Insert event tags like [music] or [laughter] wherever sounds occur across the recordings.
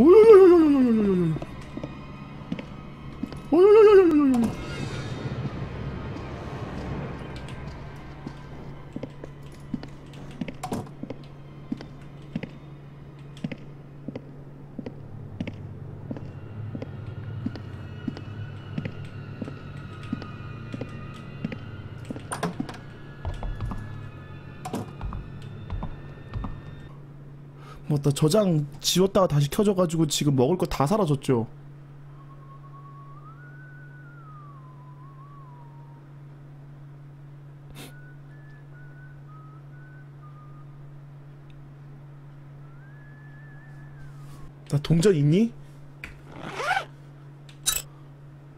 오요요요요요요요요 맞다 저장 지웠다가 다시 켜져가지고 지금 먹을 거 다 사라졌죠? 나 동전 있니?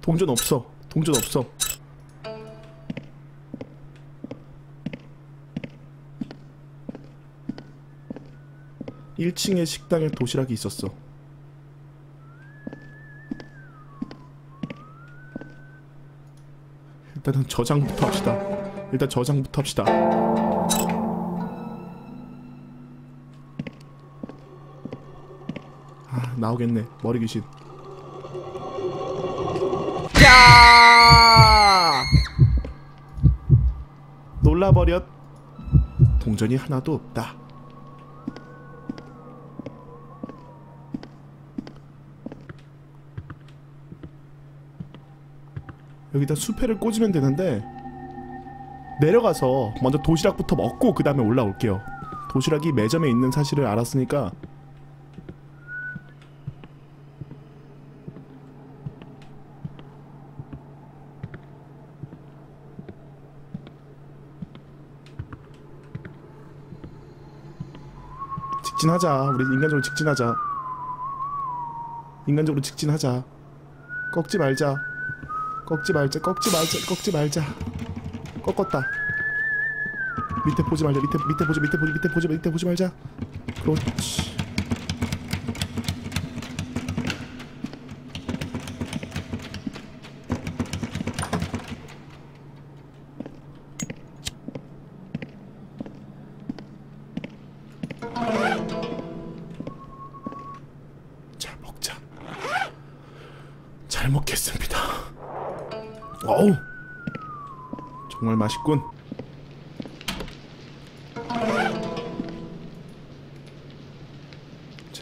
동전 없어. 동전 없어 1층에 식당에 도시락이 있었어. 일단은 저장부터 합시다. 일단 저장부터 합시다. 아 나오겠네 머리 귀신. 야! 놀라버렸. 동전이 하나도 없다. 여기다 수페를 꽂으면 되는데 내려가서 먼저 도시락부터 먹고 그 다음에 올라올게요. 도시락이 매점에 있는 사실을 알았으니까 직진하자. 우리 인간적으로 직진하자. 인간적으로 직진하자. 꺾지 말자 꺾지 말자 꺾지 말자 꺾지 말자. 꺾었다. 밑에 보지 말자 밑에 밑에 보지 밑에 보지 밑에 보지 밑에 보지 말자. 그렇지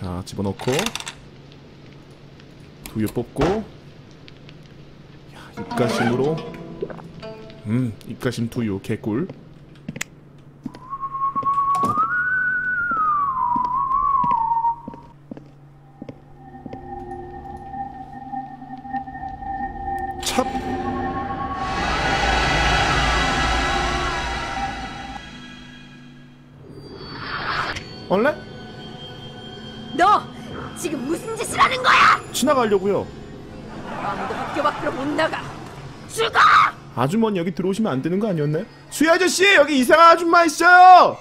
자 집어넣고. 두유 뽑고. 야, 입가심으로. 음 입가심 두유 개꿀 나가려고요 아무도 학교 밖으로 못 나가. 죽어! 아주머니 여기 들어오시면 안 되는 거 아니었나요? 수희 아저씨 여기 이상한 아줌마 있어요.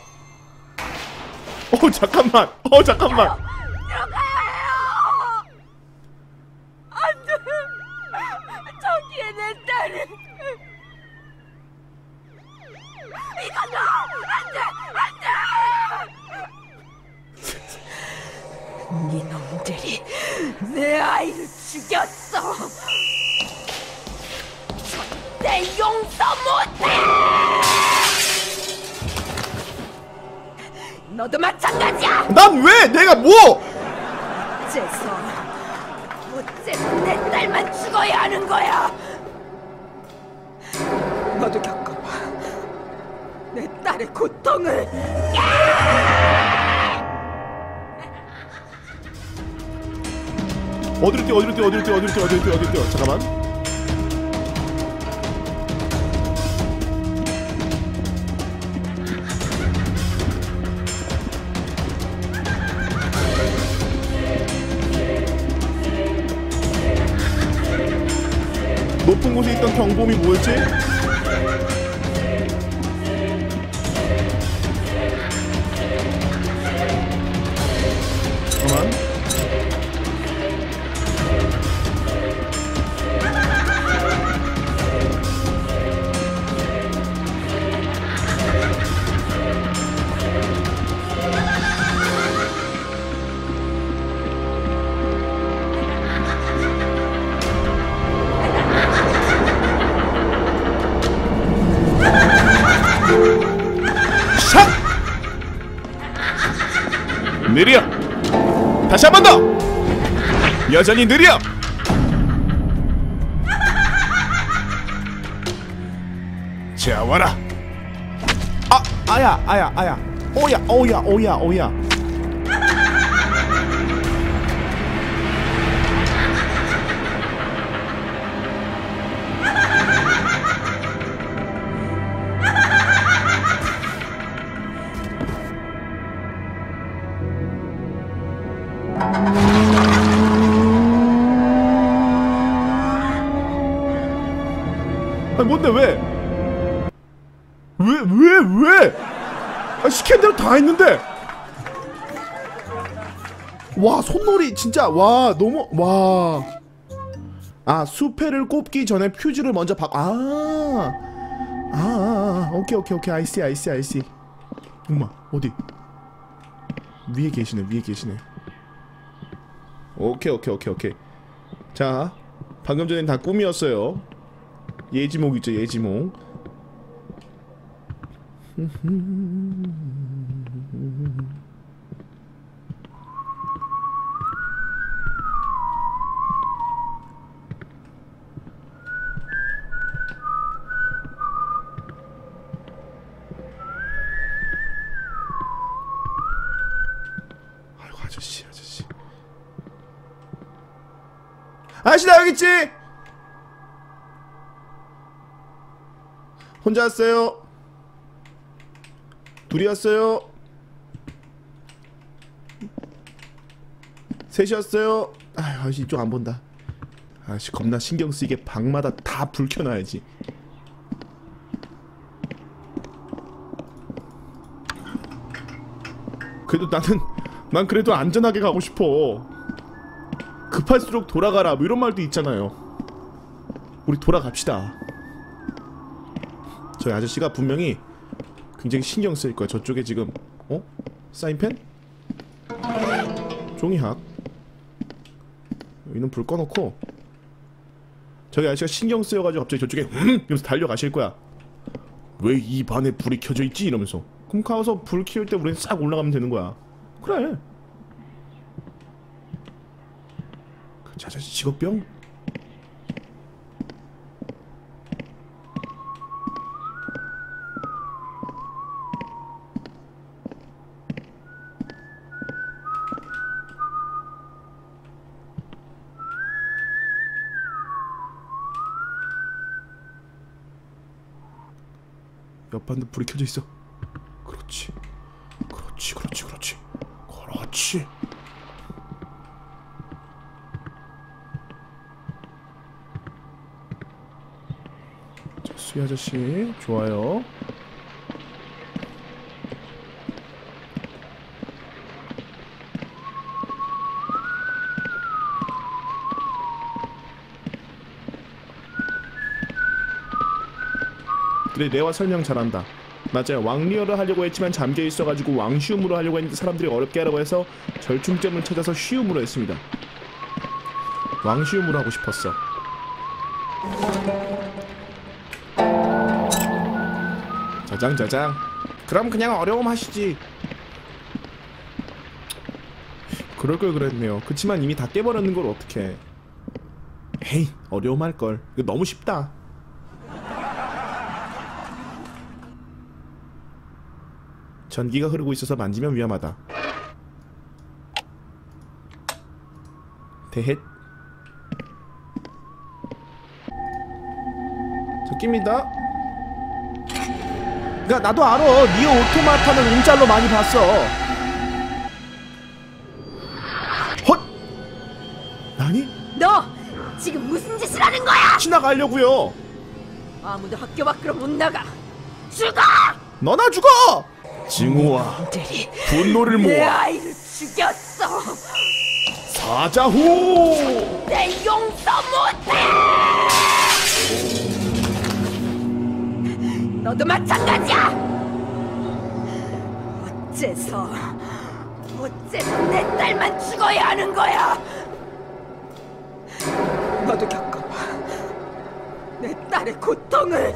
어 잠깐만. 어 잠깐만. 들어가야 해요. 안돼. 저기에 내 딸은. 이거 너 안돼 안돼. 니놈들이 내 아이를 죽였어. 절대 용서 못해. 너도 마찬가지야. 난 왜? 내가 뭐? 어째서 어째서 내 딸만 죽어야 하는 거야? 너도 겪어봐 내 딸의 고통을 어디로 뛰어? 어디로 뛰어? 어디로 뛰어? 어디로 뛰어? 어디로 뛰어? 어디로 뛰어? 잠깐만. 높은 곳에 있던 경보음이 뭐였지? 여전히 느려. 자 와라. 아 아야 아야 아야. 오야 오야 오야 오야 다 했는데. 와 손놀이 진짜 와 너무 와. 아 수패를 꼽기 전에 퓨즈를 먼저 박. 아. 아, 아, 아 오케이 오케이 오케이 아이씨 아이씨 아이씨. 엄마 어디? 위에 계시네 위에 계시네. 오케이 오케이 오케이 오케이. 자 방금 전엔 다 꿈이었어요. 예지몽 있죠 예지몽 아저씨 아저씨 아저씨 나 여기 있지 혼자 왔어요? 둘이 왔어요? 셋이 왔어요? 아휴 아저씨 이쪽 안 본다 아씨 겁나 신경 쓰이게 방마다 다 불 켜놔야지 그래도 나는 난 그래도 안전하게 가고 싶어 급할수록 돌아가라 뭐 이런 말도 있잖아요 우리 돌아갑시다 저희 아저씨가 분명히 굉장히 신경 쓰일 거야. 저쪽에 지금 어? 사인펜? 종이학. 여기는 불 꺼놓고 저기 아저씨가 신경 쓰여가지고 갑자기 저쪽에 음! 이러면서 달려가실 거야. 왜 이 반에 불이 켜져 있지? 이러면서. 그럼 가서 불 키울 때 우리는 싹 올라가면 되는 거야. 그래. 그 아저씨 직업병? 옆반도 불이 켜져 있어. 그렇지. 그렇지, 그렇지, 그렇지. 자, 수희 아저씨, 좋아요. 그래 내와 설명 잘한다 맞아요. 왕리어를 하려고 했지만 잠겨 있어가지고 왕쉬움으로 하려고 했는데 사람들이 어렵게 하라고 해서 절충점을 찾아서 쉬움으로 했습니다. 왕쉬움으로 하고 싶었어. 짜장. 그럼 그냥 어려움 하시지. 그럴 걸 그랬네요. 그치만 이미 다 깨버렸는 걸 어떡해. 헤이 어려움 할 걸. 이거 너무 쉽다 전기가 흐르고 있어서 만지면 위험하다. 대헷. 저깁니다. 야 나도 알아. 니오 오토마타는 움짤로 많이 봤어. 헛. 나니? 너 지금 무슨 짓을 하는 거야? 지나가려고요. 아무도 학교 밖으로 못 나가. 죽어! 너나 죽어. 증오와 들이 분노를 내 모아 아이를 죽였어. 사자후. 내 용서 못해. 너도 마찬가지야. 어째서 어째서 내 딸만 죽어야 하는 거야? 너도 겪어봐. 내 딸의 고통을.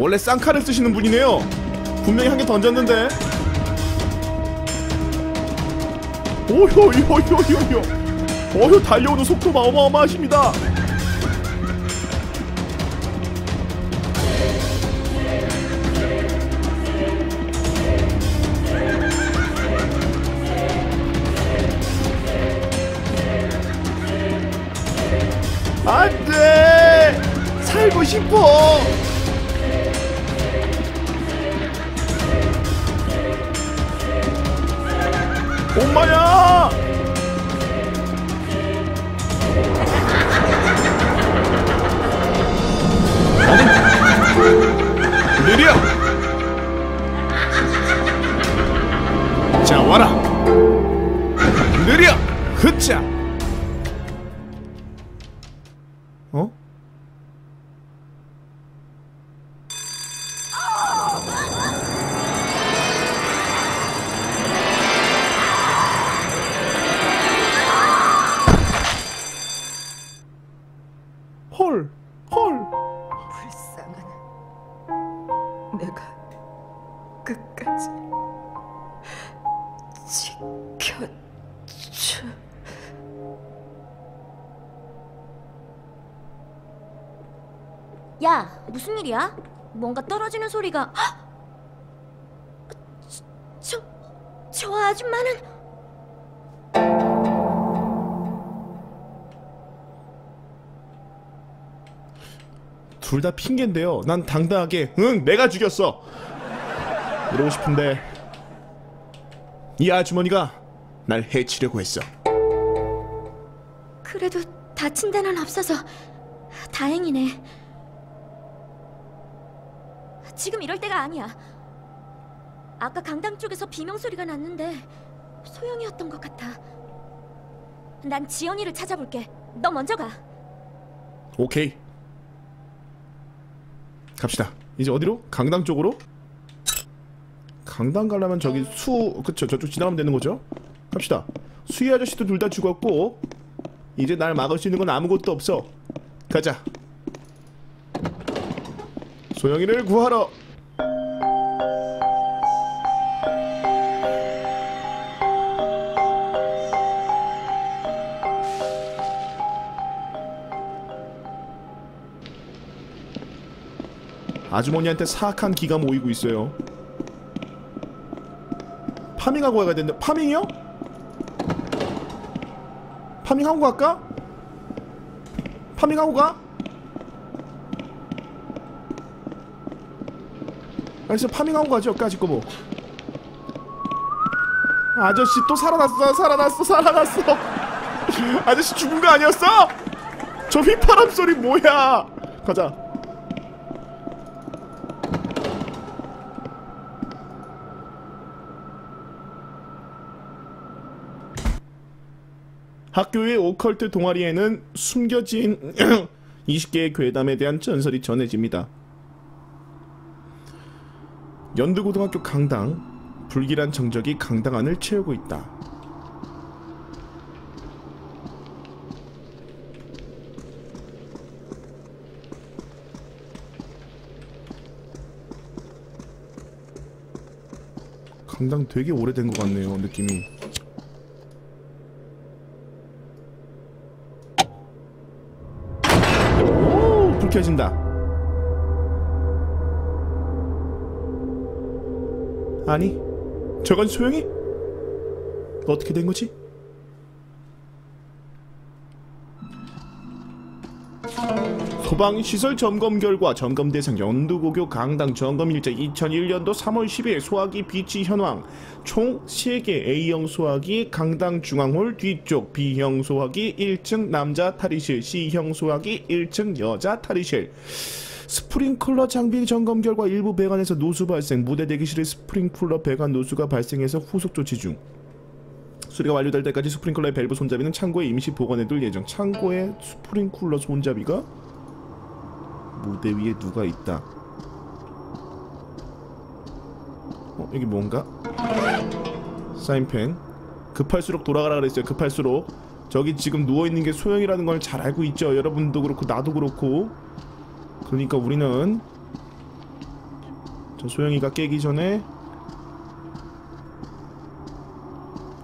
원래 쌍칼을 쓰시는 분이네요. 분명히 한 개 던졌는데. 오효효효효효 어휴 달려오는 속도가 어마어마하십니다. 안돼! 살고 싶어 엄마야! 느려! 자 와라! 느려! 흡자 내가 끝까지 지켜줘. 야, 무슨 일이야? 뭔가 떨어지는 소리가. 헉! 저, 저 아줌마는 둘 다 핑계인데요. 난 당당하게 응 내가 죽였어. 이러고 싶은데 이 아주머니가 날 해치려고 했어. 그래도 다친 데는 없어서 다행이네. 지금 이럴 때가 아니야. 아까 강당 쪽에서 비명 소리가 났는데 소영이었던 것 같아. 난 지연이를 찾아볼게. 너 먼저 가. 오케이. 갑시다. 이제 어디로? 강당 쪽으로? 강당 가려면 저기 수 그쵸 저쪽 지나가면 되는 거죠? 갑시다. 수희 아저씨도 둘 다 죽었고 이제 날 막을 수 있는 건 아무것도 없어. 가자. 소영이를 구하러. 아주머니한테 사악한 기가 모이고 있어요. 파밍하고 가야 되는데 파밍이요? 파밍하고 갈까? 파밍하고 가? 알겠어 파밍하고 가죠 까짓 거 뭐. 아저씨 또 살아났어 살아났어 살아났어 [laughs] 아저씨 죽은 거 아니었어? 저 휘파람 소리 뭐야 가자 학교의 오컬트 동아리에는 숨겨진 [clears throat] 20개의 괴담에 대한 전설이 전해집니다. 연두고등학교 강당 불길한 정적이 강당 안을 채우고 있다. 강당 되게 오래된 것 같네요 느낌이. 오, 불 켜진다. 아니, 저건 소영이? 어떻게 된 거지? 소방시설 점검 결과 점검 대상 연두고교 강당 점검 일자 2001년도 3월 10일 소화기 비치 현황. 총 3개 A형 소화기 강당 중앙홀 뒤쪽 B형 소화기 1층 남자 탈의실 C형 소화기 1층 여자 탈의실. 스프링클러 장비 점검 결과 일부 배관에서 노수 발생. 무대 대기실의 스프링클러 배관 노수가 발생해서 후속 조치 중. 수리가 완료될 때까지 스프링클러의 밸브 손잡이는 창고에 임시 보관해둘 예정. 창고에 스프링클러 손잡이가 무대 위에 누가 있다. 어 여기 뭔가? 사인펜. 급할수록 돌아가라 그랬어요. 급할수록. 저기 지금 누워있는 게 소영이라는 걸 잘 알고 있죠. 여러분도 그렇고 나도 그렇고. 그러니까 우리는 저 소영이가 깨기 전에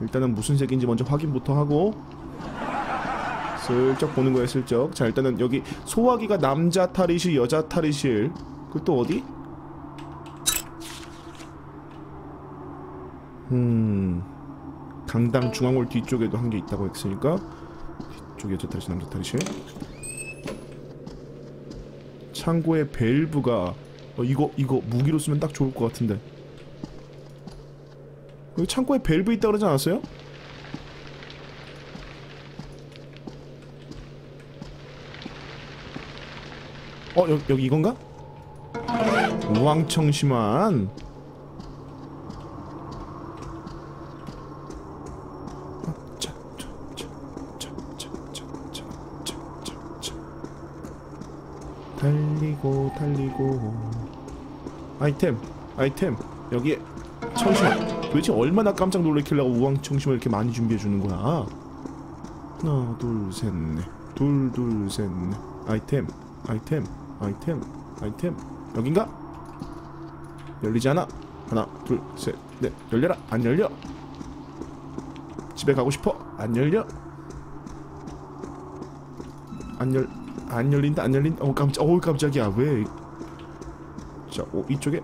일단은 무슨 색인지 먼저 확인부터 하고 슬쩍 보는 거예요 슬쩍. 자 일단은 여기 소화기가 남자 탈의실 여자 탈의실. 그또 어디? 음 강당 중앙홀 뒤쪽에도 한 개 있다고 했으니까. 뒤쪽 여자 탈의실 남자 탈의실. 창고에 밸브가 어, 이거 이거 무기로 쓰면 딱 좋을 것 같은데. 여기 창고에 밸브 있다 그러지 않았어요? 어 여, 여기 이건가? 우왕청심한 달리고 달리고. 아이템 아이템. 여기에 청심환. 도대체 얼마나 깜짝 놀래키려고 우왕청심을 이렇게 많이 준비해주는 거야? 하나 둘 셋 넷 둘 둘 셋 넷. 아이템 아이템. 아이템 아이템. 여긴가? 열리지 않아? 하나 둘셋넷. 열려라. 안 열려. 집에 가고 싶어? 안 열려? 안 열 안 열린다 안 열린다. 어 깜짝 어 깜짝이야. 왜자 오, 이쪽에.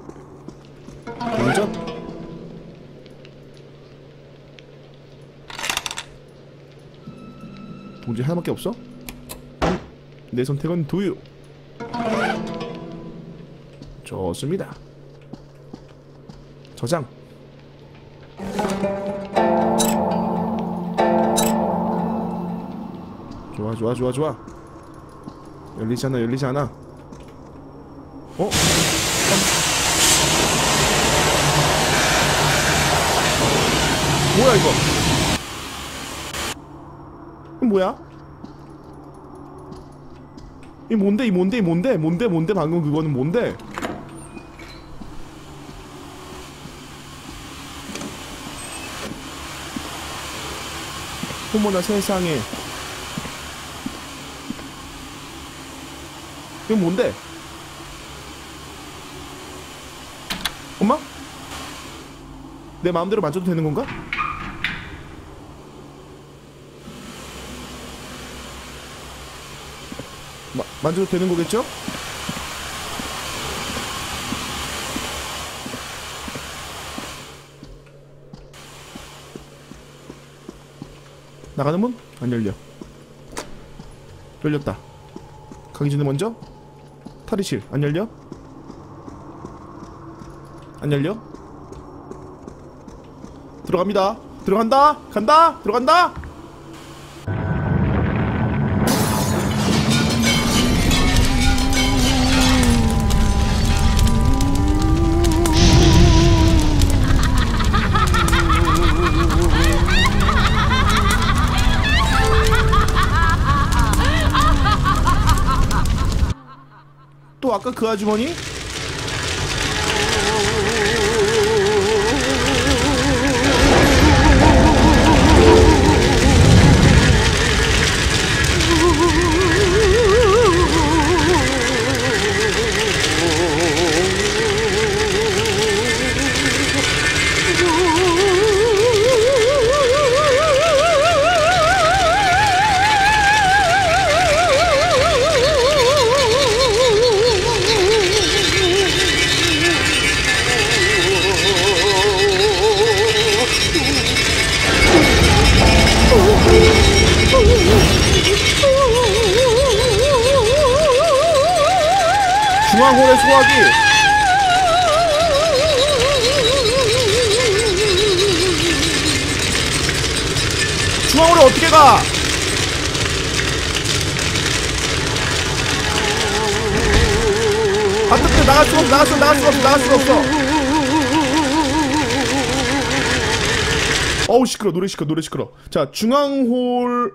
동전? 동전 하나밖에 없어? 음, 내 선택은 두유 좋습니다. 저장. 좋아 좋아 좋아 좋아. 열리지 않아 열리지 않아. 어? 뭐야 이거? 이 뭐야? 이 뭔데 이 뭔데 이 뭔데 뭔데 뭔데 방금 그거는 뭔데? 어머나 세상에 이건 뭔데? 엄마? 내 마음대로 만져도 되는 건가? 마, 만져도 되는 거겠죠? 나가는 문? 안 열려 열렸다 전에 먼저 탈의실 안 열려? 안 열려? 들어갑니다 들어간다 간다 들어간다 아주머니? 중앙홀에 어떻게 가? 반대편 나갈 수가 없어 나갈 수가 나갈 수가 없어 나갈 수가 없어. 어우 시끄러 노래 시끄러 노래 시끄러. 자 중앙홀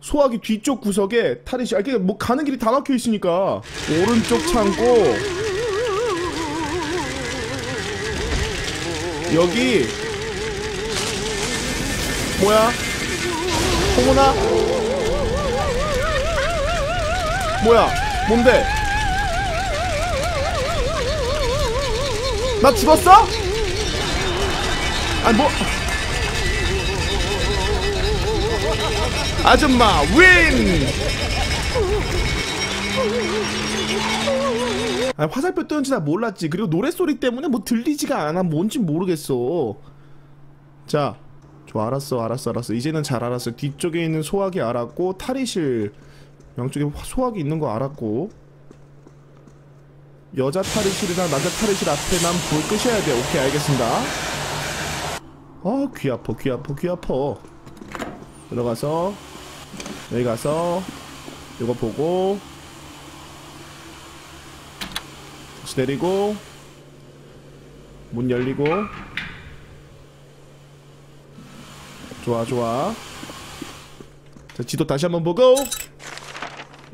소화기 뒤쪽 구석에 탈의실 아 이게 뭐 가는 길이 다 막혀 있으니까. 오른쪽 창고. 여기. 뭐야 홍훈아? 뭐야? 뭔데? 나 죽었어? 아니 뭐? 아줌마 윈! 아니 화살표 뜨는지 나 몰랐지. 그리고 노랫소리 때문에 뭐 들리지가 않아. 뭔지 모르겠어. 자 좋아 알았어 알았어 알았어. 이제는 잘 알았어. 뒤쪽에 있는 소화기 알았고 탈의실 양쪽에 화- 소화기 있는 거 알았고. 여자 탈의실이랑 남자 탈의실 앞에 난 불 끄셔야 돼. 오케이 알겠습니다. 어귀 아파 귀 아파 귀 아파. 들어가서 여기 가서 이거 보고. 다시 내리고. 문 열리고 좋아 좋아. 자 지도 다시 한번 보고.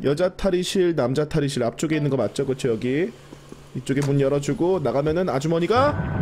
여자 탈의실 남자 탈의실 앞쪽에 있는 거 맞죠? 그쵸 여기? 이쪽에 문 열어주고 나가면은 아주머니가